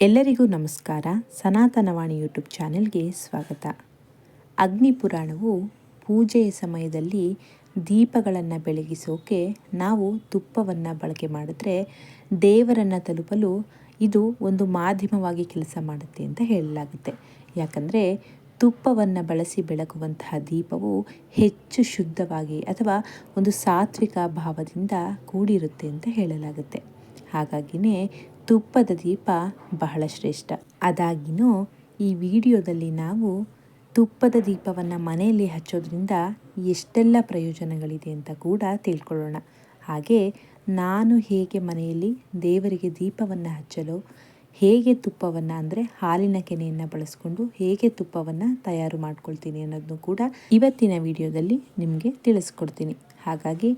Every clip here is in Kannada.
ಎಲ್ಲರಿಗೂ ನಮಸ್ಕಾರ. ಸನಾತನವಾಣಿ ಯೂಟ್ಯೂಬ್ ಚಾನೆಲ್ಗೆ ಸ್ವಾಗತ. ಅಗ್ನಿ ಪುರಾಣವು ಪೂಜೆಯ ಸಮಯದಲ್ಲಿ ದೀಪಗಳನ್ನು ಬೆಳಗಿಸೋಕೆ ನಾವು ತುಪ್ಪವನ್ನು ಬಳಕೆ ಮಾಡಿದ್ರೆ ದೇವರನ್ನು ತಲುಪಲು ಇದು ಒಂದು ಮಾಧ್ಯಮವಾಗಿ ಕೆಲಸ ಮಾಡುತ್ತೆ ಅಂತ ಹೇಳಲಾಗುತ್ತೆ. ಯಾಕಂದರೆ ತುಪ್ಪವನ್ನು ಬಳಸಿ ಬೆಳಗುವಂತಹ ದೀಪವು ಹೆಚ್ಚು ಶುದ್ಧವಾಗಿ ಅಥವಾ ಒಂದು ಸಾತ್ವಿಕ ಭಾವದಿಂದ ಕೂಡಿರುತ್ತೆ ಅಂತ ಹೇಳಲಾಗುತ್ತೆ. ಹಾಗಾಗಿನೇ ತುಪ್ಪದ ದೀಪ ಬಹಳ ಶ್ರೇಷ್ಠ. ಅದಾಗಿನೂ ಈ ವಿಡಿಯೋದಲ್ಲಿ ನಾವು ತುಪ್ಪದ ದೀಪವನ್ನು ಮನೆಯಲ್ಲಿ ಹಚ್ಚೋದ್ರಿಂದ ಎಷ್ಟೆಲ್ಲ ಪ್ರಯೋಜನಗಳಿದೆ ಅಂತ ಕೂಡ ತಿಳ್ಕೊಳ್ಳೋಣ. ಹಾಗೆ ನಾನು ಹೇಗೆ ಮನೆಯಲ್ಲಿ ದೇವರಿಗೆ ದೀಪವನ್ನು ಹಚ್ಚಲು, ಹೇಗೆ ತುಪ್ಪವನ್ನು ಅಂದರೆ ಹಾಲಿನ ಕೆನೆಯನ್ನು ಬಳಸ್ಕೊಂಡು ಹೇಗೆ ತುಪ್ಪವನ್ನು ತಯಾರು ಮಾಡ್ಕೊಳ್ತೀನಿ ಅನ್ನೋದನ್ನು ಕೂಡ ಇವತ್ತಿನ ವಿಡಿಯೋದಲ್ಲಿ ನಿಮಗೆ ತಿಳಿಸ್ಕೊಡ್ತೀನಿ. ಹಾಗಾಗಿ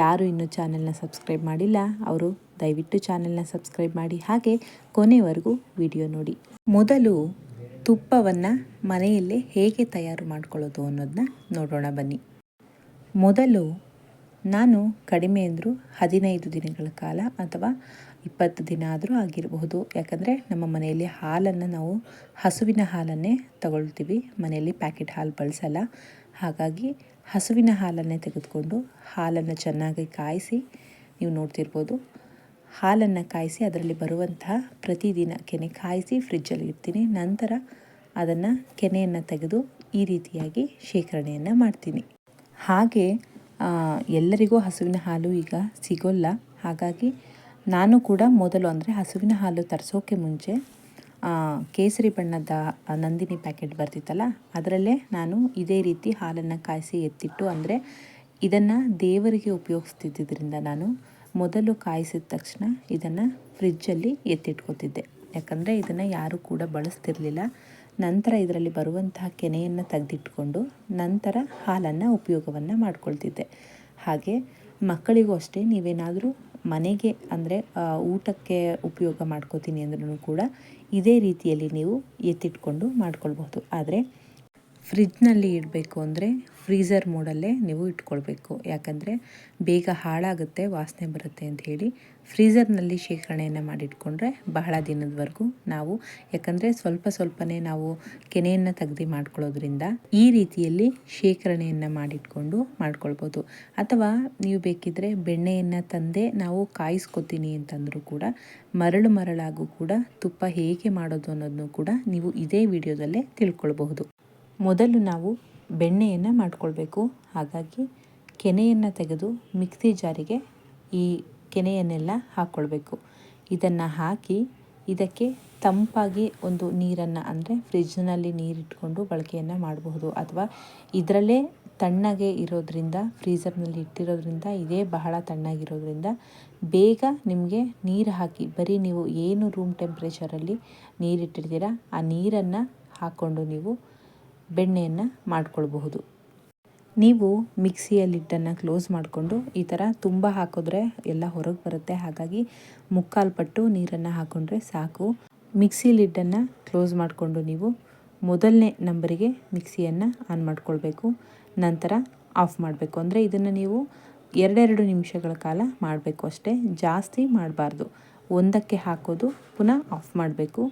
ಯಾರು ಇನ್ನೂ ಚಾನೆಲ್ನ ಸಬ್ಸ್ಕ್ರೈಬ್ ಮಾಡಿಲ್ಲ, ಅವರು ದಯವಿಟ್ಟು ಚಾನೆಲ್ನ ಸಬ್ಸ್ಕ್ರೈಬ್ ಮಾಡಿ, ಹಾಗೆ ಕೊನೆವರೆಗೂ ವಿಡಿಯೋ ನೋಡಿ. ಮೊದಲು ತುಪ್ಪವನ್ನು ಮನೆಯಲ್ಲೇ ಹೇಗೆ ತಯಾರು ಮಾಡ್ಕೊಳ್ಳೋದು ಅನ್ನೋದನ್ನ ನೋಡೋಣ ಬನ್ನಿ. ಮೊದಲು ನಾನು ಕಡಿಮೆ ಅಂದರೂ ಹದಿನೈದು ದಿನಗಳ ಕಾಲ ಅಥವಾ ಇಪ್ಪತ್ತು ದಿನ ಆದರೂ ಆಗಿರಬಹುದು. ಯಾಕಂದರೆ ನಮ್ಮ ಮನೆಯಲ್ಲಿ ಹಾಲನ್ನು ನಾವು ಹಸುವಿನ ಹಾಲನ್ನೇ ತಗೊಳ್ತೀವಿ. ಮನೆಯಲ್ಲಿ ಪ್ಯಾಕೆಟ್ ಹಾಲು ಬಳಸಲ್ಲ. ಹಾಗಾಗಿ ಹಸುವಿನ ಹಾಲನ್ನೇ ತೆಗೆದುಕೊಂಡು ಹಾಲನ್ನು ಚೆನ್ನಾಗಿ ಕಾಯಿಸಿ ನೀವು ನೋಡ್ತಿರ್ಬೋದು. ಹಾಲನ್ನು ಕಾಯಿಸಿ ಅದರಲ್ಲಿ ಬರುವಂತಹ ಪ್ರತಿದಿನ ಕೆನೆ ಕಾಯಿಸಿ ಫ್ರಿಜ್ಜಲ್ಲಿ ಇಡ್ತೀನಿ. ನಂತರ ಅದನ್ನು ಕೆನೆಯನ್ನು ತೆಗೆದು ಈ ರೀತಿಯಾಗಿ ಶೇಖರಣೆಯನ್ನು ಮಾಡ್ತೀನಿ. ಹಾಗೆ ಎಲ್ಲರಿಗೂ ಹಸುವಿನ ಹಾಲು ಈಗ ಸಿಗೋಲ್ಲ. ಹಾಗಾಗಿ ನಾನು ಕೂಡ ಮೊದಲು ಅಂದರೆ ಹಸುವಿನ ಹಾಲು ತರಿಸೋಕೆ ಮುಂಚೆ ಕೇಸರಿ ಬಣ್ಣದ ನಂದಿನಿ ಪ್ಯಾಕೆಟ್ ಬರ್ತಿತ್ತಲ್ಲ, ಅದರಲ್ಲೇ ನಾನು ಇದೇ ರೀತಿ ಹಾಲನ್ನು ಕಾಯಿಸಿ ಎತ್ತಿಟ್ಟು, ಅಂದರೆ ಇದನ್ನು ದೇವರಿಗೆ ಉಪಯೋಗಿಸ್ತಿದ್ದರಿಂದ ನಾನು ಮೊದಲು ಕಾಯಿಸಿದ ತಕ್ಷಣ ಇದನ್ನು ಫ್ರಿಜ್ಜಲ್ಲಿ ಎತ್ತಿಟ್ಕೋತಿದ್ದೆ. ಯಾಕಂದರೆ ಇದನ್ನು ಯಾರೂ ಕೂಡ ಬಳಸ್ತಿರಲಿಲ್ಲ. ನಂತರ ಇದರಲ್ಲಿ ಬರುವಂತಹ ಕೆನೆಯನ್ನು ತೆಗೆದಿಟ್ಕೊಂಡು ನಂತರ ಹಾಲನ್ನು ಉಪಯೋಗವನ್ನು ಮಾಡ್ಕೊಳ್ತಿದ್ದೆ. ಹಾಗೆ ಮಕ್ಕಳಿಗೂ ಅಷ್ಟೇ, ನೀವೇನಾದರೂ ಮನೆಗೆ ಅಂದರೆ ಊಟಕ್ಕೆ ಉಪಯೋಗ ಮಾಡ್ಕೋತೀನಿ ಅಂದ್ರೂ ಕೂಡ ಇದೇ ರೀತಿಯಲ್ಲಿ ನೀವು ಎತ್ತಿಟ್ಕೊಂಡು ಮಾಡ್ಕೊಳ್ಬಹುದು. ಆದರೆ ಫ್ರಿಜ್ನಲ್ಲಿ ಇಡಬೇಕು ಅಂದರೆ ಫ್ರೀಝರ್ ಮೋಡಲ್ಲೇ ನೀವು ಇಟ್ಕೊಳ್ಬೇಕು. ಯಾಕಂದರೆ ಬೇಗ ಹಾಳಾಗುತ್ತೆ, ವಾಸನೆ ಬರುತ್ತೆ ಅಂತ ಹೇಳಿ ಫ್ರೀಝರ್ನಲ್ಲಿ ಶೇಖರಣೆಯನ್ನು ಮಾಡಿಟ್ಕೊಂಡ್ರೆ ಬಹಳ ದಿನದವರೆಗೂ ನಾವು, ಯಾಕಂದರೆ ಸ್ವಲ್ಪ ಸ್ವಲ್ಪನೇ ನಾವು ಕೆನೆಯನ್ನು ತೆಗೆದು ಮಾಡ್ಕೊಳ್ಳೋದ್ರಿಂದ ಈ ರೀತಿಯಲ್ಲಿ ಶೇಖರಣೆಯನ್ನು ಮಾಡಿಟ್ಕೊಂಡು ಮಾಡ್ಕೊಳ್ಬೋದು. ಅಥವಾ ನೀವು ಬೇಕಿದ್ದರೆ ಬೆಣ್ಣೆಯನ್ನು ತಂದೆ ನಾವು ಕಾಯಿಸ್ಕೊತೀನಿ ಅಂತಂದರೂ ಕೂಡ, ಮರಳು ಮರಳಾಗೂ ಕೂಡ ತುಪ್ಪ ಹೇಗೆ ಮಾಡೋದು ಅನ್ನೋದನ್ನು ಕೂಡ ನೀವು ಇದೇ ವಿಡಿಯೋದಲ್ಲೇ ತಿಳ್ಕೊಳ್ಬಹುದು. ಮೊದಲು ನಾವು ಬೆಣ್ಣೆಯನ್ನು ಮಾಡಿಕೊಳ್ಬೇಕು. ಹಾಗಾಗಿ ಕೆನೆಯನ್ನು ತೆಗೆದು ಮಿಕ್ಸಿ ಜಾರಿಗೆ ಈ ಕೆನೆಯನ್ನೆಲ್ಲ ಹಾಕ್ಕೊಳ್ಬೇಕು ಇದನ್ನು ಹಾಕಿ ಇದಕ್ಕೆ ತಂಪಾಗಿ ಒಂದು ನೀರನ್ನು ಅಂದರೆ ಫ್ರಿಜ್ನಲ್ಲಿ ನೀರಿಟ್ಕೊಂಡು ಬಳಕೆಯನ್ನು ಮಾಡಬಹುದು. ಅಥವಾ ಇದರಲ್ಲೇ ತಣ್ಣಗೆ ಇರೋದ್ರಿಂದ ಫ್ರೀಝರ್ನಲ್ಲಿ ಇಟ್ಟಿರೋದ್ರಿಂದ, ಇದೇ ಬಹಳ ತಣ್ಣಗಿರೋದ್ರಿಂದ ಬೇಗ ನಿಮಗೆ ನೀರು ಹಾಕಿ, ಬರೀ ನೀವು ಏನು ರೂಮ್ ಟೆಂಪ್ರೇಚರಲ್ಲಿ ನೀರಿಟ್ಟಿರ್ತೀರ, ಆ ನೀರನ್ನು ಹಾಕ್ಕೊಂಡು ನೀವು ಬೆಣ್ಣೆಯನ್ನು ಮಾಡ್ಕೊಳ್ಬಹುದು. ನೀವು ಮಿಕ್ಸಿಯಲ್ಲಿ ಹಿಟ್ಟನ್ನು ಕ್ಲೋಸ್ ಮಾಡಿಕೊಂಡು ಈ ಥರ ತುಂಬ ಹಾಕಿದ್ರೆ ಎಲ್ಲ ಹೊರಗೆ ಬರುತ್ತೆ. ಹಾಗಾಗಿ ಮುಕ್ಕಾಲು ಪಟ್ಟು ನೀರನ್ನು ಹಾಕ್ಕೊಂಡ್ರೆ ಸಾಕು. ಮಿಕ್ಸಿ ಲಿಡ್ಡನ್ನು ಕ್ಲೋಸ್ ಮಾಡಿಕೊಂಡು ನೀವು ಮೊದಲನೇ ನಂಬರಿಗೆ ಮಿಕ್ಸಿಯನ್ನು ಆನ್ ಮಾಡಿಕೊಳ್ಬೇಕು. ನಂತರ ಆಫ್ ಮಾಡಬೇಕು. ಅಂದರೆ ಇದನ್ನು ನೀವು ಎರಡೆರಡು ನಿಮಿಷಗಳ ಕಾಲ ಮಾಡಬೇಕು ಅಷ್ಟೇ. ಜಾಸ್ತಿ ಮಾಡಬಾರ್ದು. ಒಂದಕ್ಕೆ ಹಾಕೋದು ಪುನಃ ಆಫ್ ಮಾಡಬೇಕು.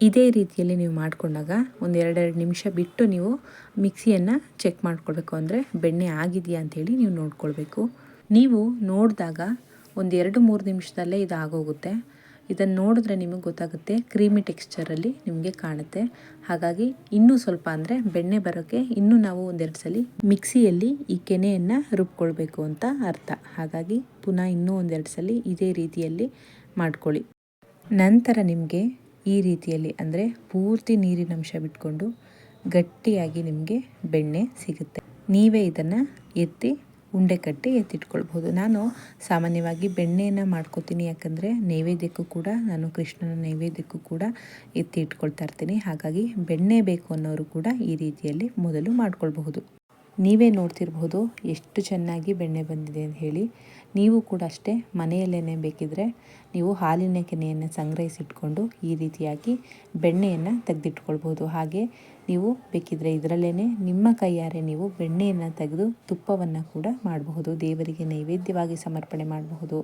ಇದೇ ರೀತಿಯಲ್ಲಿ ನೀವು ಮಾಡಿಕೊಂಡಾಗ ಒಂದು ಎರಡೆರಡು ನಿಮಿಷ ಬಿಟ್ಟು ನೀವು ಮಿಕ್ಸಿಯನ್ನು ಚೆಕ್ ಮಾಡ್ಕೊಳ್ಬೇಕು. ಅಂದರೆ ಬೆಣ್ಣೆ ಆಗಿದೆಯಾ ಅಂಥೇಳಿ ನೀವು ನೋಡ್ಕೊಳ್ಬೇಕು. ನೀವು ನೋಡಿದಾಗ ಒಂದು ಎರಡು ಮೂರು ನಿಮಿಷದಲ್ಲೇ ಇದು ಆಗೋಗುತ್ತೆ. ಇದನ್ನು ನೋಡಿದ್ರೆ ನಿಮಗೆ ಗೊತ್ತಾಗುತ್ತೆ ಕ್ರೀಮಿ ಟೆಕ್ಸ್ಚರಲ್ಲಿ ನಿಮಗೆ ಕಾಣುತ್ತೆ. ಹಾಗಾಗಿ ಇನ್ನೂ ಸ್ವಲ್ಪ ಅಂದರೆ ಬೆಣ್ಣೆ ಬರೋಕ್ಕೆ ಇನ್ನೂ ನಾವು ಒಂದೆರಡು ಸಲ ಮಿಕ್ಸಿಯಲ್ಲಿ ಈ ಕೆನೆಯನ್ನು ರುಬ್ಕೊಳ್ಬೇಕು ಅಂತ ಅರ್ಥ. ಹಾಗಾಗಿ ಪುನಃ ಇನ್ನೂ ಒಂದೆರಡು ಸಲ ಇದೇ ರೀತಿಯಲ್ಲಿ ಮಾಡ್ಕೊಳ್ಳಿ. ನಂತರ ನಿಮಗೆ ಈ ರೀತಿಯಲ್ಲಿ ಅಂದರೆ ಪೂರ್ತಿ ನೀರಿನಂಶ ಬಿಟ್ಕೊಂಡು ಗಟ್ಟಿಯಾಗಿ ನಿಮಗೆ ಬೆಣ್ಣೆ ಸಿಗುತ್ತೆ. ನೀವೇ ಇದನ್ನು ಎತ್ತಿ ಉಂಡೆ ಕಟ್ಟಿ ಎತ್ತಿಟ್ಕೊಳ್ಬೋದು ನಾನು ಸಾಮಾನ್ಯವಾಗಿ ಬೆಣ್ಣೆಯನ್ನು ಮಾಡ್ಕೋತೀನಿ, ಯಾಕಂದರೆ ನೈವೇದ್ಯಕ್ಕೂ ಕೂಡ, ನಾನು ಕೃಷ್ಣನ ನೈವೇದ್ಯಕ್ಕೂ ಕೂಡ ಎತ್ತಿ ಇಟ್ಕೊಳ್ತಾ ಇರ್ತೀನಿ. ಹಾಗಾಗಿ ಬೆಣ್ಣೆ ಬೇಕು ಅನ್ನೋರು ಕೂಡ ಈ ರೀತಿಯಲ್ಲಿ ಮೊದಲು ಮಾಡ್ಕೊಳ್ಬಹುದು. ನೀವೇ ನೋಡ್ತಿರ್ಬೋದು ಎಷ್ಟು ಚೆನ್ನಾಗಿ ಬೆಣ್ಣೆ ಬಂದಿದೆ ಅಂತ ಹೇಳಿ. ನೀವು ಕೂಡ ಅಷ್ಟೇ ಮನೆಯಲ್ಲೇ ಬೇಕಿದ್ರೆ ನೀವು ಹಾಲಿನ ಕೆನೆಯನ್ನು ಸಂಗ್ರಹಿಸಿಟ್ಕೊಂಡು ಈ ರೀತಿಯಾಗಿ ಬೆಣ್ಣೆಯನ್ನು ತೆಗೆದಿಟ್ಕೊಳ್ಬೋದು. ಹಾಗೆ ನೀವು ಬೇಕಿದ್ರೆ ಇದರಲ್ಲೇ ನಿಮ್ಮ ಕೈಯಾರೆ ನೀವು ಬೆಣ್ಣೆಯನ್ನು ತೆಗೆದು ತುಪ್ಪವನ್ನು ಕೂಡ ಮಾಡಬಹುದು. ದೇವರಿಗೆ ನೈವೇದ್ಯವಾಗಿ ಸಮರ್ಪಣೆ ಮಾಡಬಹುದು.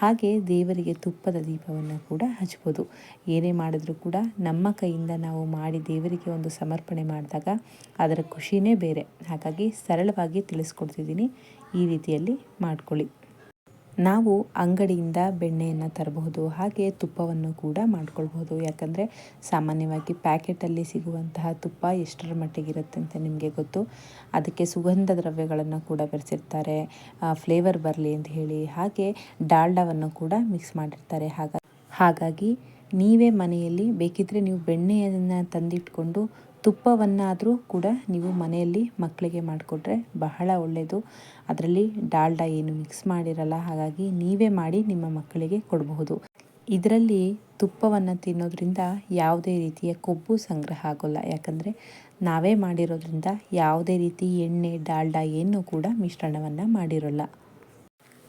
ಹಾಗೆ ದೇವರಿಗೆ ತುಪ್ಪದ ದೀಪವನ್ನು ಕೂಡ ಹಚ್ಬೋದು. ಏನೇ ಮಾಡಿದ್ರೂ ಕೂಡ ನಮ್ಮ ಕೈಯಿಂದ ನಾವು ಮಾಡಿ ದೇವರಿಗೆ ಒಂದು ಸಮರ್ಪಣೆ ಮಾಡಿದಾಗ ಅದರ ಖುಷಿನೇ ಬೇರೆ. ಹಾಗಾಗಿ ಸರಳವಾಗಿ ತಿಳಿಸ್ಕೊಡ್ತಿದ್ದೀನಿ. ಈ ರೀತಿಯಲ್ಲಿ ಮಾಡ್ಕೊಳ್ಳಿ. ನಾವು ಅಂಗಡಿಯಿಂದ ಬೆಣ್ಣೆಯನ್ನು ತರಬಹುದು, ಹಾಗೆ ತುಪ್ಪವನ್ನು ಕೂಡ ಮಾಡ್ಕೊಳ್ಬಹುದು. ಯಾಕಂದರೆ ಸಾಮಾನ್ಯವಾಗಿ ಪ್ಯಾಕೆಟಲ್ಲಿ ಸಿಗುವಂತಹ ತುಪ್ಪ ಎಷ್ಟರ ಮಟ್ಟಿಗಿರುತ್ತೆ ಅಂತ ನಿಮಗೆ ಗೊತ್ತು. ಅದಕ್ಕೆ ಸುಗಂಧ ದ್ರವ್ಯಗಳನ್ನು ಕೂಡ ಬೆರೆಸಿರ್ತಾರೆ. ಫ್ಲೇವರ್ ಬರಲಿ ಅಂತ ಹೇಳಿ ಹಾಗೆ ಡಾಲ್ಡಾವನ್ನು ಕೂಡ ಮಿಕ್ಸ್ ಮಾಡಿರ್ತಾರೆ. ಹಾಗಾಗಿ ಹಾಗಾಗಿ ನೀವೇ ಮನೆಯಲ್ಲಿ ಬೇಕಿದ್ದರೆ ನೀವು ಬೆಣ್ಣೆಯನ್ನು ತಂದಿಟ್ಕೊಂಡು ತುಪ್ಪವನ್ನಾದರೂ ಕೂಡ ನೀವು ಮನೆಯಲ್ಲಿ ಮಕ್ಕಳಿಗೆ ಮಾಡಿಕೊಟ್ರೆ ಬಹಳ ಒಳ್ಳೆಯದು ಅದರಲ್ಲಿ ಡಾಲ್ಡಾ ಏನು ಮಿಕ್ಸ್ ಮಾಡಿರಲ್ಲ, ಹಾಗಾಗಿ ನೀವೇ ಮಾಡಿ ನಿಮ್ಮ ಮಕ್ಕಳಿಗೆ ಕೊಡಬಹುದು. ಇದರಲ್ಲಿ ತುಪ್ಪವನ್ನು ತಿನ್ನೋದ್ರಿಂದ ಯಾವುದೇ ರೀತಿಯ ಕೊಬ್ಬು ಸಂಗ್ರಹ ಆಗೋಲ್ಲ. ಯಾಕಂದರೆ ನಾವೇ ಮಾಡಿರೋದ್ರಿಂದ ಯಾವುದೇ ರೀತಿ ಎಣ್ಣೆ, ಡಾಲ್ಡ ಏನು ಕೂಡ ಮಿಶ್ರಣವನ್ನು ಮಾಡಿರೋಲ್ಲ.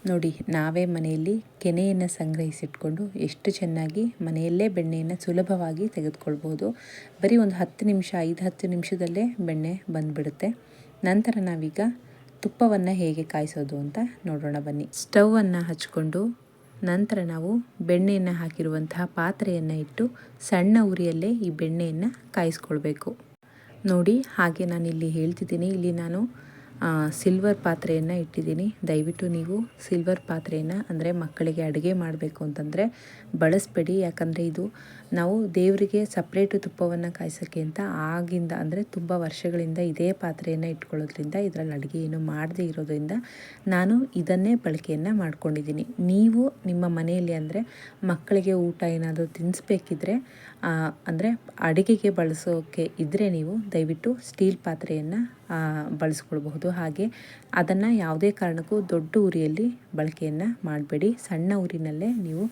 ನೋಡಿ, ನಾವೇ ಮನೆಯಲ್ಲಿ ಕೆನೆಯನ್ನು ಸಂಗ್ರಹಿಸಿಟ್ಕೊಂಡು ಎಷ್ಟು ಚೆನ್ನಾಗಿ ಮನೆಯಲ್ಲೇ ಬೆಣ್ಣೆಯನ್ನು ಸುಲಭವಾಗಿ ತೆಗೆದುಕೊಳ್ಬೋದು. ಬರೀ ಒಂದು ಹತ್ತು ನಿಮಿಷ, ಐದು ಹತ್ತು ನಿಮಿಷದಲ್ಲೇ ಬೆಣ್ಣೆ ಬಂದುಬಿಡುತ್ತೆ. ನಂತರ ನಾವೀಗ ತುಪ್ಪವನ್ನು ಹೇಗೆ ಕಾಯಿಸೋದು ಅಂತ ನೋಡೋಣ ಬನ್ನಿ. ಸ್ಟವನ್ನು ಹಚ್ಕೊಂಡು ನಂತರ ನಾವು ಬೆಣ್ಣೆಯನ್ನು ಹಾಕಿರುವಂತಹ ಪಾತ್ರೆಯನ್ನು ಇಟ್ಟು ಸಣ್ಣ ಉರಿಯಲ್ಲೇ ಈ ಬೆಣ್ಣೆಯನ್ನು ಕಾಯಿಸ್ಕೊಳ್ಬೇಕು. ನೋಡಿ, ಹಾಗೆ ನಾನು ಇಲ್ಲಿ ಹೇಳ್ತಿದ್ದೀನಿ. ಇಲ್ಲಿ ನಾನು ಸಿಲ್ವರ್ ಪಾತ್ರೆಯನ್ನು ಇಟ್ಟಿದ್ದೀನಿ. ದಯವಿಟ್ಟು ನೀವು ಸಿಲ್ವರ್ ಪಾತ್ರೆಯನ್ನು ಅಂದರೆ ಮಕ್ಕಳಿಗೆ ಅಡುಗೆ ಮಾಡಬೇಕು ಅಂತಂದರೆ ಬಳಸಬೇಡಿ. ಯಾಕಂದರೆ ಇದು ನಾವು ದೇವರಿಗೆ ಸಪ್ರೇಟು ತುಪ್ಪವನ್ನು ಕಾಯಿಸೋಕ್ಕೆ ಅಂತ ಆಗಿಂದ ಅಂದರೆ ತುಂಬ ವರ್ಷಗಳಿಂದ ಇದೇ ಪಾತ್ರೆಯನ್ನು ಇಟ್ಕೊಳ್ಳೋದ್ರಿಂದ ಇದರಲ್ಲಿ ಅಡುಗೆ ಏನು ಮಾಡದೇ ಇರೋದ್ರಿಂದ ನಾನು ಇದನ್ನೇ ಬಳಕೆಯನ್ನು ಮಾಡ್ಕೊಂಡಿದ್ದೀನಿ. ನೀವು ನಿಮ್ಮ ಮನೆಯಲ್ಲಿ ಅಂದರೆ ಮಕ್ಕಳಿಗೆ ಊಟ ಏನಾದರೂ ತಿನ್ನಿಸ್ಬೇಕಿದ್ರೆ ಅಂದರೆ ಅಡುಗೆಗೆ ಬಳಸೋಕ್ಕೆ ಇದ್ದರೆ ನೀವು ದಯವಿಟ್ಟು ಸ್ಟೀಲ್ ಪಾತ್ರೆಯನ್ನು ಬಳಸ್ಕೊಳ್ಬಹುದು. ಹಾಗೆ ಅದನ್ನು ಯಾವುದೇ ಕಾರಣಕ್ಕೂ ದೊಡ್ಡ ಉರಿಯಲ್ಲಿ ಬಳಕೆಯನ್ನು ಮಾಡಬೇಡಿ. ಸಣ್ಣ ಊರಿನಲ್ಲೇ ನೀವು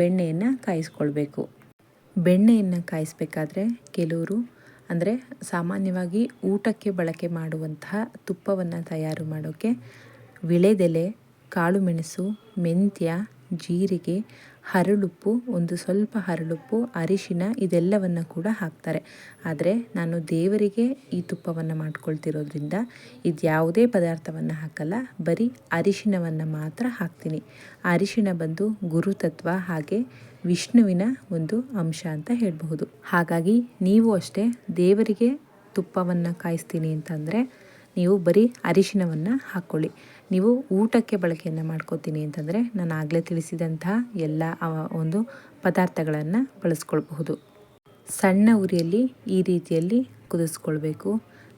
ಬೆಣ್ಣೆಯನ್ನು ಕಾಯಿಸ್ಕೊಳ್ಬೇಕು. ಬೆಣ್ಣೆಯನ್ನು ಕಾಯಿಸಬೇಕಾದ್ರೆ ಕೆಲವರು ಅಂದರೆ ಸಾಮಾನ್ಯವಾಗಿ ಊಟಕ್ಕೆ ಬಳಕೆ ಮಾಡುವಂತಹ ತುಪ್ಪವನ್ನು ತಯಾರು ಮಾಡೋಕ್ಕೆ ವಿಳೆದೆಲೆ ಕಾಳುಮೆಣಸು ಮೆಂತ್ಯ ಜೀರಿಗೆ, ಹರಳುಪ್ಪು, ಒಂದು ಸ್ವಲ್ಪ ಹರಳುಪ್ಪು, ಅರಿಶಿನ ಇದೆಲ್ಲವನ್ನು ಕೂಡ ಹಾಕ್ತಾರೆ. ಆದರೆ ನಾನು ದೇವರಿಗೆ ಈ ತುಪ್ಪವನ್ನು ಮಾಡ್ಕೊಳ್ತಿರೋದ್ರಿಂದ ಇದು ಯಾವುದೇ ಪದಾರ್ಥವನ್ನು ಹಾಕಲ್ಲ, ಬರೀ ಅರಿಶಿನವನ್ನು ಮಾತ್ರ ಹಾಕ್ತೀನಿ. ಅರಿಶಿನ ಬಂದು ಗುರುತತ್ವ ಹಾಗೆ ವಿಷ್ಣುವಿನ ಒಂದು ಅಂಶ ಅಂತ ಹೇಳಬಹುದು. ಹಾಗಾಗಿ ನೀವು ಅಷ್ಟೇ ದೇವರಿಗೆ ತುಪ್ಪವನ್ನು ಕಾಯಿಸ್ತೀನಿ ಅಂತಂದರೆ ನೀವು ಬರೀ ಅರಿಶಿನವನ್ನು ಹಾಕ್ಕೊಳ್ಳಿ ನೀವು ಊಟಕ್ಕೆ ಬಳಕೆಯನ್ನು ಮಾಡ್ಕೋತೀನಿ ಅಂತಂದರೆ ನಾನು ಆಗಲೇ ತಿಳಿಸಿದಂತಹ ಎಲ್ಲ ಒಂದು ಪದಾರ್ಥಗಳನ್ನು ಬಳಸ್ಕೊಳ್ಬಹುದು. ಸಣ್ಣ ಉರಿಯಲ್ಲಿ ಈ ರೀತಿಯಲ್ಲಿ ಕುದಿಸ್ಕೊಳ್ಬೇಕು.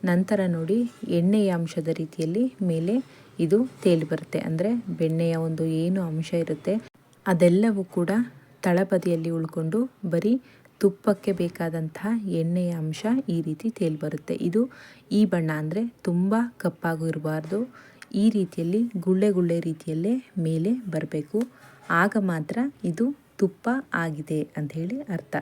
ನಂತರ ನೋಡಿ ಎಣ್ಣೆಯ ಅಂಶದ ರೀತಿಯಲ್ಲಿ ಮೇಲೆ ಇದು ತೇಲಿ ಬರುತ್ತೆ. ಅಂದರೆ ಬೆಣ್ಣೆಯ ಒಂದು ಏನು ಅಂಶ ಇರುತ್ತೆ ಅದೆಲ್ಲವೂ ಕೂಡ ತಳಬದಿಯಲ್ಲಿ ಉಳ್ಕೊಂಡು ಬರೀ ತುಪ್ಪಕ್ಕೆ ಬೇಕಾದಂತಹ ಎಣ್ಣೆಯ ಅಂಶ ಈ ರೀತಿ ತೇಲಿ ಬರುತ್ತೆ ಇದು ಈ ಬಣ್ಣ ಅಂದರೆ ತುಂಬ ಕಪ್ಪಾಗೂ ಇರಬಾರ್ದು ಈ ರೀತಿಯಲ್ಲಿ ಗುಳ್ಳೆ ಗುಳ್ಳೆ ರೀತಿಯಲ್ಲೇ ಮೇಲೆ ಬರಬೇಕು. ಆಗ ಮಾತ್ರ ಇದು ತುಪ್ಪ ಆಗಿದೆ ಅಂತ ಹೇಳಿ ಅರ್ಥ.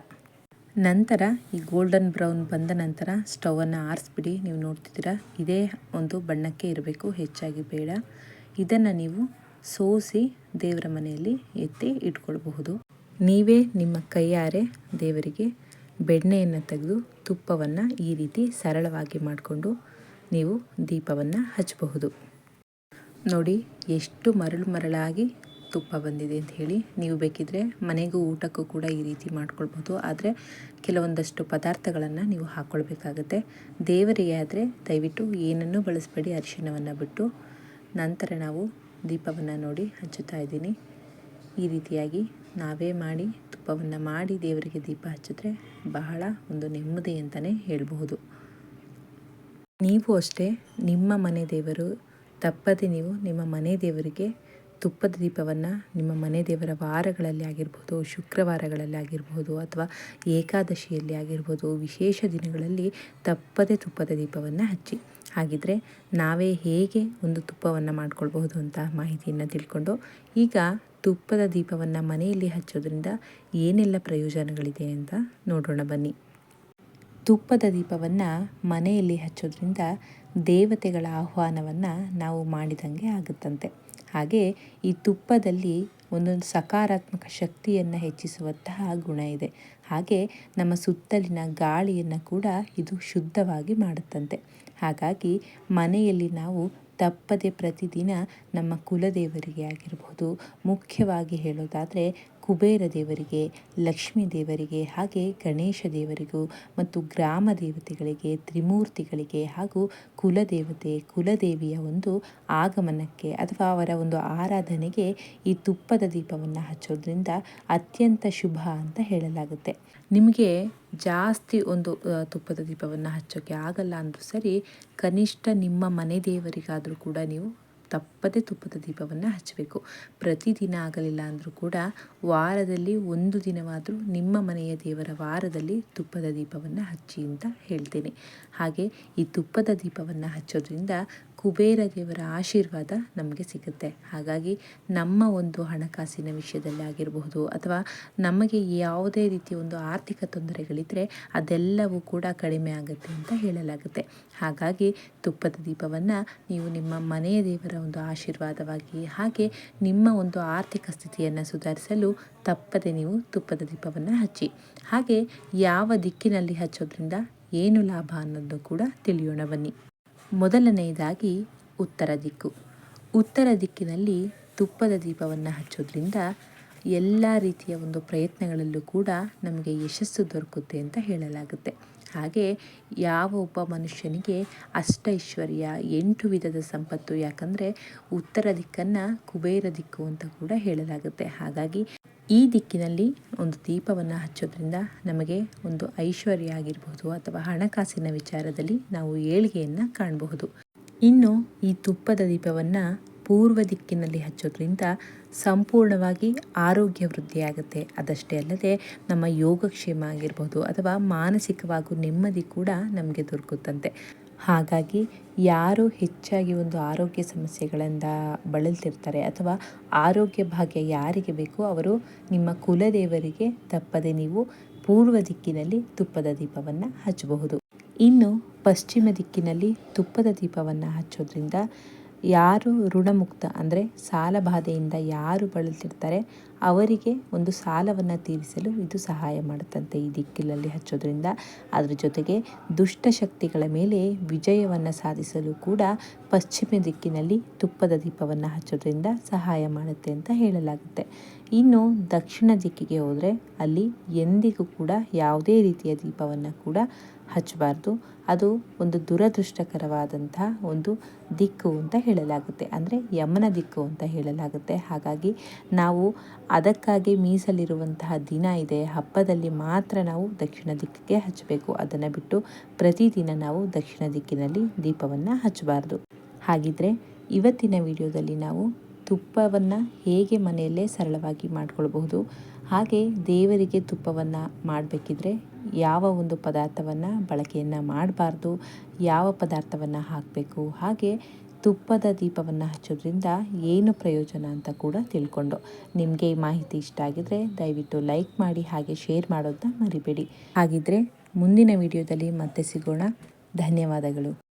ನಂತರ ಈ ಗೋಲ್ಡನ್ ಬ್ರೌನ್ ಬಂದ ನಂತರ ಸ್ಟವನ್ನು ಆರಿಸ್ಬಿಡಿ. ನೀವು ನೋಡ್ತಿದ್ದೀರಾ, ಇದೇ ಒಂದು ಬಣ್ಣಕ್ಕೆ ಇರಬೇಕು, ಹೆಚ್ಚಾಗಿ ಬೇಡ. ಇದನ್ನು ನೀವು ಸೋಸಿ ದೇವರ ಮನೆಯಲ್ಲಿ ಎತ್ತಿ ಇಟ್ಕೊಳ್ಬಹುದು. ನೀವೇ ನಿಮ್ಮ ಕೈಯಾರೆ ದೇವರಿಗೆ ಬೆಣ್ಣೆಯನ್ನು ತೆಗೆದು ತುಪ್ಪವನ್ನು ಈ ರೀತಿ ಸರಳವಾಗಿ ಮಾಡಿಕೊಂಡು ನೀವು ದೀಪವನ್ನು ಹಚ್ಚಬಹುದು. ನೋಡಿ, ಎಷ್ಟು ಮರಳು ಮರಳಾಗಿ ತುಪ್ಪ ಬಂದಿದೆ ಅಂತ ಹೇಳಿ. ನೀವು ಬೇಕಿದ್ರೆ ಮನೆಗೂ ಊಟಕ್ಕೂ ಕೂಡ ಈ ರೀತಿ ಮಾಡ್ಕೊಳ್ಬೋದು ಆದರೆ ಕೆಲವೊಂದಷ್ಟು ಪದಾರ್ಥಗಳನ್ನು ನೀವು ಹಾಕ್ಕೊಳ್ಬೇಕಾಗತ್ತೆ ದೇವರಿಗೆ ಆದರೆ ದಯವಿಟ್ಟು ಏನನ್ನೂ ಬಳಸಬೇಡಿ, ಅರಿಶಿಣವನ್ನು ಬಿಟ್ಟು. ನಂತರ ನಾವು ದೀಪವನ್ನು ನೋಡಿ ಹಚ್ಚುತ್ತಾ ಇದ್ದೀನಿ. ಈ ರೀತಿಯಾಗಿ ನಾವೇ ಮಾಡಿ, ತುಪ್ಪವನ್ನು ಮಾಡಿ ದೇವರಿಗೆ ದೀಪ ಹಚ್ಚಿದ್ರೆ ಬಹಳ ಒಂದು ನೆಮ್ಮದಿ ಅಂತಲೇ ಹೇಳಬಹುದು. ನೀವು ಅಷ್ಟೇ ನಿಮ್ಮ ಮನೆ ದೇವರು, ತಪ್ಪದೆ ನೀವು ನಿಮ್ಮ ಮನೆ ದೇವರಿಗೆ ತುಪ್ಪದ ದೀಪವನ್ನು ನಿಮ್ಮ ಮನೆ ದೇವರ ವಾರಗಳಲ್ಲಿ ಆಗಿರ್ಬೋದು, ಶುಕ್ರವಾರಗಳಲ್ಲಿ ಆಗಿರ್ಬೋದು ಅಥವಾ ಏಕಾದಶಿಯಲ್ಲಿ ಆಗಿರ್ಬೋದು, ವಿಶೇಷ ದಿನಗಳಲ್ಲಿ ತಪ್ಪದೆ ತುಪ್ಪದ ದೀಪವನ್ನು ಹಚ್ಚಿ. ಹಾಗಿದ್ರೆ ನಾವೇ ಹೇಗೆ ಒಂದು ತುಪ್ಪವನ್ನು ಮಾಡ್ಕೊಳ್ಬಹುದು ಅಂತ ಮಾಹಿತಿಯನ್ನು ತಿಳ್ಕೊಂಡು ಈಗ ತುಪ್ಪದ ದೀಪವನ್ನು ಮನೆಯಲ್ಲಿ ಹಚ್ಚೋದ್ರಿಂದ ಏನೆಲ್ಲ ಪ್ರಯೋಜನಗಳಿದೆ ಅಂತ ನೋಡೋಣ ಬನ್ನಿ. ತುಪ್ಪದ ದೀಪವನ್ನು ಮನೆಯಲ್ಲಿ ಹಚ್ಚೋದ್ರಿಂದ ದೇವತೆಗಳ ಆಹ್ವಾನವನ್ನು ನಾವು ಮಾಡಿದಂಗೆ ಆಗುತ್ತಂತೆ. ಹಾಗೆ ಈ ತುಪ್ಪದಲ್ಲಿ ಒಂದೊಂದು ಸಕಾರಾತ್ಮಕ ಶಕ್ತಿಯನ್ನು ಹೆಚ್ಚಿಸುವಂತಹ ಗುಣ ಇದೆ. ಹಾಗೆ ನಮ್ಮ ಸುತ್ತಲಿನ ಗಾಳಿಯನ್ನು ಕೂಡ ಇದು ಶುದ್ಧವಾಗಿ ಮಾಡುತ್ತಂತೆ. ಹಾಗಾಗಿ ಮನೆಯಲ್ಲಿ ನಾವು ತಪ್ಪದೆ ಪ್ರತಿದಿನ ನಮ್ಮ ಕುಲದೇವರಿಗೆ ಆಗಿರ್ಬೋದು ಮುಖ್ಯವಾಗಿ ಹೇಳೋದಾದರೆ ಕುಬೇರ ದೇವರಿಗೆ, ಲಕ್ಷ್ಮೀ ದೇವರಿಗೆ ಹಾಗೆ ಗಣೇಶ ದೇವರಿಗೂ ಮತ್ತು ಗ್ರಾಮ ದೇವತೆಗಳಿಗೆ, ತ್ರಿಮೂರ್ತಿಗಳಿಗೆ ಹಾಗೂ ಕುಲದೇವತೆ, ಕುಲದೇವಿಯ ಒಂದು ಆಗಮನಕ್ಕೆ ಅಥವಾ ಅವರ ಒಂದು ಆರಾಧನೆಗೆ ಈ ತುಪ್ಪದ ದೀಪವನ್ನು ಹಚ್ಚೋದ್ರಿಂದ ಅತ್ಯಂತ ಶುಭ ಅಂತ ಹೇಳಲಾಗುತ್ತೆ. ನಿಮಗೆ ಜಾಸ್ತಿ ಒಂದು ತುಪ್ಪದ ದೀಪವನ್ನು ಹಚ್ಚೋಕ್ಕೆ ಆಗಲ್ಲ ಅಂದರೂ ಸರಿ, ಕನಿಷ್ಠ ನಿಮ್ಮ ಮನೆ ದೇವರಿಗಾದರೂ ಕೂಡ ನೀವು ತಪ್ಪದೆ ತುಪ್ಪದ ದೀಪವನ್ನು ಹಚ್ಚಬೇಕು. ಪ್ರತಿದಿನ ಆಗಲಿಲ್ಲ ಅಂದರೂ ಕೂಡ ವಾರದಲ್ಲಿ ಒಂದು ದಿನವಾದರೂ ನಿಮ್ಮ ಮನೆಯ ದೇವರ ವಾರದಲ್ಲಿ ತುಪ್ಪದ ದೀಪವನ್ನು ಹಚ್ಚಿ ಅಂತ ಹೇಳ್ತೇನೆ. ಹಾಗೆ ಈ ತುಪ್ಪದ ದೀಪವನ್ನು ಹಚ್ಚೋದ್ರಿಂದ ಕುಬೇರ ದೇವರ ಆಶೀರ್ವಾದ ನಮಗೆ ಸಿಗುತ್ತೆ. ಹಾಗಾಗಿ ನಮ್ಮ ಒಂದು ಹಣಕಾಸಿನ ವಿಷಯದಲ್ಲಿ ಆಗಿರಬಹುದು ಅಥವಾ ನಮಗೆ ಯಾವುದೇ ರೀತಿಯ ಒಂದು ಆರ್ಥಿಕ ತೊಂದರೆಗಳಿದ್ದರೆ ಅದೆಲ್ಲವೂ ಕೂಡ ಕಡಿಮೆ ಆಗುತ್ತೆ ಅಂತ ಹೇಳಲಾಗುತ್ತೆ. ಹಾಗಾಗಿ ತುಪ್ಪದ ದೀಪವನ್ನು ನೀವು ನಿಮ್ಮ ಮನೆಯ ದೇವರ ಒಂದು ಆಶೀರ್ವಾದವಾಗಿ ಹಾಗೆ ನಿಮ್ಮ ಒಂದು ಆರ್ಥಿಕ ಸ್ಥಿತಿಯನ್ನು ಸುಧಾರಿಸಲು ತಪ್ಪದೆ ನೀವು ತುಪ್ಪದ ದೀಪವನ್ನು ಹಚ್ಚಿ. ಹಾಗೆ ಯಾವ ದಿಕ್ಕಿನಲ್ಲಿ ಹಚ್ಚೋದ್ರಿಂದ ಏನು ಲಾಭ ಅನ್ನೋದು ಕೂಡ ತಿಳಿಯೋಣ ಬನ್ನಿ. ಮೊದಲನೆಯದಾಗಿ ಉತ್ತರ ದಿಕ್ಕು. ಉತ್ತರ ದಿಕ್ಕಿನಲ್ಲಿ ತುಪ್ಪದ ದೀಪವನ್ನು ಹಚ್ಚೋದ್ರಿಂದ ಎಲ್ಲ ರೀತಿಯ ಒಂದು ಪ್ರಯತ್ನಗಳಲ್ಲೂ ಕೂಡ ನಮಗೆ ಯಶಸ್ಸು ದೊರಕುತ್ತೆ ಅಂತ ಹೇಳಲಾಗುತ್ತೆ. ಹಾಗೆ ಯಾವ ಒಬ್ಬ ಮನುಷ್ಯನಿಗೆ ಅಷ್ಟೈಶ್ವರ್ಯ, ಎಂಟು ವಿಧದ ಸಂಪತ್ತು, ಯಾಕಂದರೆ ಉತ್ತರ ದಿಕ್ಕನ್ನು ಕುಬೇರ ದಿಕ್ಕು ಅಂತ ಕೂಡ ಹೇಳಲಾಗುತ್ತೆ. ಹಾಗಾಗಿ ಈ ದಿಕ್ಕಿನಲ್ಲಿ ಒಂದು ದೀಪವನ್ನು ಹಚ್ಚೋದ್ರಿಂದ ನಮಗೆ ಒಂದು ಐಶ್ವರ್ಯ ಆಗಿರಬಹುದು ಅಥವಾ ಹಣಕಾಸಿನ ವಿಚಾರದಲ್ಲಿ ನಾವು ಏಳಿಗೆಯನ್ನು ಕಾಣಬಹುದು. ಇನ್ನು ಈ ತುಪ್ಪದ ದೀಪವನ್ನು ಪೂರ್ವ ದಿಕ್ಕಿನಲ್ಲಿ ಹಚ್ಚೋದ್ರಿಂದ ಸಂಪೂರ್ಣವಾಗಿ ಆರೋಗ್ಯ ವೃದ್ಧಿಯಾಗುತ್ತೆ ಅದಷ್ಟೇ ಅಲ್ಲದೆ ನಮ್ಮ ಯೋಗಕ್ಷೇಮ ಆಗಿರ್ಬೋದು ಅಥವಾ ಮಾನಸಿಕವಾಗೂ ನೆಮ್ಮದಿ ಕೂಡ ನಮಗೆ ದೊರಕುತ್ತಂತೆ. ಹಾಗಾಗಿ ಯಾರು ಹೆಚ್ಚಾಗಿ ಒಂದು ಆರೋಗ್ಯ ಸಮಸ್ಯೆಗಳಿಂದ ಬಳಲ್ತಿರ್ತಾರೆ ಅಥವಾ ಆರೋಗ್ಯ ಭಾಗ್ಯ ಯಾರಿಗೆ ಬೇಕೋ ಅವರು ನಿಮ್ಮ ಕುಲದೇವರಿಗೆ ತಪ್ಪದೆ ನೀವು ಪೂರ್ವ ದಿಕ್ಕಿನಲ್ಲಿ ತುಪ್ಪದ ದೀಪವನ್ನು ಹಚ್ಚಬಹುದು. ಇನ್ನು ಪಶ್ಚಿಮ ದಿಕ್ಕಿನಲ್ಲಿ ತುಪ್ಪದ ದೀಪವನ್ನು ಹಚ್ಚೋದ್ರಿಂದ ಯಾರು ಋಣಮುಕ್ತ ಅಂದರೆ ಸಾಲ ಬಾಧೆಯಿಂದ ಯಾರು ಬಳಲ್ತಿರ್ತಾರೆ ಅವರಿಗೆ ಒಂದು ಸಾಲವನ್ನು ತೀರಿಸಲು ಇದು ಸಹಾಯ ಮಾಡುತ್ತಂತೆ ಈ ದಿಕ್ಕಿನಲ್ಲಿ ಹಚ್ಚೋದ್ರಿಂದ. ಅದರ ಜೊತೆಗೆ ದುಷ್ಟಶಕ್ತಿಗಳ ಮೇಲೆ ವಿಜಯವನ್ನು ಸಾಧಿಸಲು ಕೂಡ ಪಶ್ಚಿಮ ದಿಕ್ಕಿನಲ್ಲಿ ತುಪ್ಪದ ದೀಪವನ್ನು ಹಚ್ಚೋದ್ರಿಂದ ಸಹಾಯ ಮಾಡುತ್ತೆ ಅಂತ ಹೇಳಲಾಗುತ್ತೆ. ಇನ್ನು ದಕ್ಷಿಣ ದಿಕ್ಕಿಗೆ ಹೋದರೆ ಅಲ್ಲಿ ಎಂದಿಗೂ ಕೂಡ ಯಾವುದೇ ರೀತಿಯ ದೀಪವನ್ನು ಕೂಡ ಹಚ್ಚಬಾರ್ದು. ಅದು ಒಂದು ದುರದೃಷ್ಟಕರವಾದಂತಹ ಒಂದು ದಿಕ್ಕು ಅಂತ ಹೇಳಲಾಗುತ್ತೆ. ಅಂದರೆ ಯಮನ ದಿಕ್ಕು ಅಂತ ಹೇಳಲಾಗುತ್ತೆ. ಹಾಗಾಗಿ ನಾವು ಅದಕ್ಕಾಗಿ ಮೀಸಲಿರುವಂತಹ ದಿನ ಇದೆ. ಹಬ್ಬದಲ್ಲಿ ಮಾತ್ರ ನಾವು ದಕ್ಷಿಣ ದಿಕ್ಕಿಗೆ ಹಚ್ಚಬೇಕು. ಅದನ್ನು ಬಿಟ್ಟು ಪ್ರತಿದಿನ ನಾವು ದಕ್ಷಿಣ ದಿಕ್ಕಿನಲ್ಲಿ ದೀಪವನ್ನು ಹಚ್ಚಬಾರ್ದು. ಹಾಗಿದ್ರೆ ಇವತ್ತಿನ ವಿಡಿಯೋದಲ್ಲಿ ನಾವು ತುಪ್ಪವನ್ನು ಹೇಗೆ ಮನೆಯಲ್ಲೇ ಸರಳವಾಗಿ ಮಾಡಿಕೊಳ್ಬಹುದು, ಹಾಗೆ ದೇವರಿಗೆ ತುಪ್ಪವನ್ನು ಮಾಡಬೇಕಿದ್ರೆ ಯಾವ ಒಂದು ಪದಾರ್ಥವನ್ನು ಬಳಕೆಯನ್ನು ಮಾಡಬಾರ್ದು, ಯಾವ ಪದಾರ್ಥವನ್ನು ಹಾಕಬೇಕು, ಹಾಗೆ ತುಪ್ಪದ ದೀಪವನ್ನು ಹಚ್ಚೋದ್ರಿಂದ ಏನು ಪ್ರಯೋಜನ ಅಂತ ಕೂಡ ತಿಳ್ಕೊಂಡು ನಿಮಗೆ ಈ ಮಾಹಿತಿ ಇಷ್ಟ ಆಗಿದ್ರೆ ದಯವಿಟ್ಟು ಲೈಕ್ ಮಾಡಿ ಹಾಗೆ ಶೇರ್ ಮಾಡೋದನ್ನ ಮರಿಬೇಡಿ. ಹಾಗಿದ್ರೆ ಮುಂದಿನ ವಿಡಿಯೋದಲ್ಲಿ ಮತ್ತೆ ಸಿಗೋಣ. ಧನ್ಯವಾದಗಳು.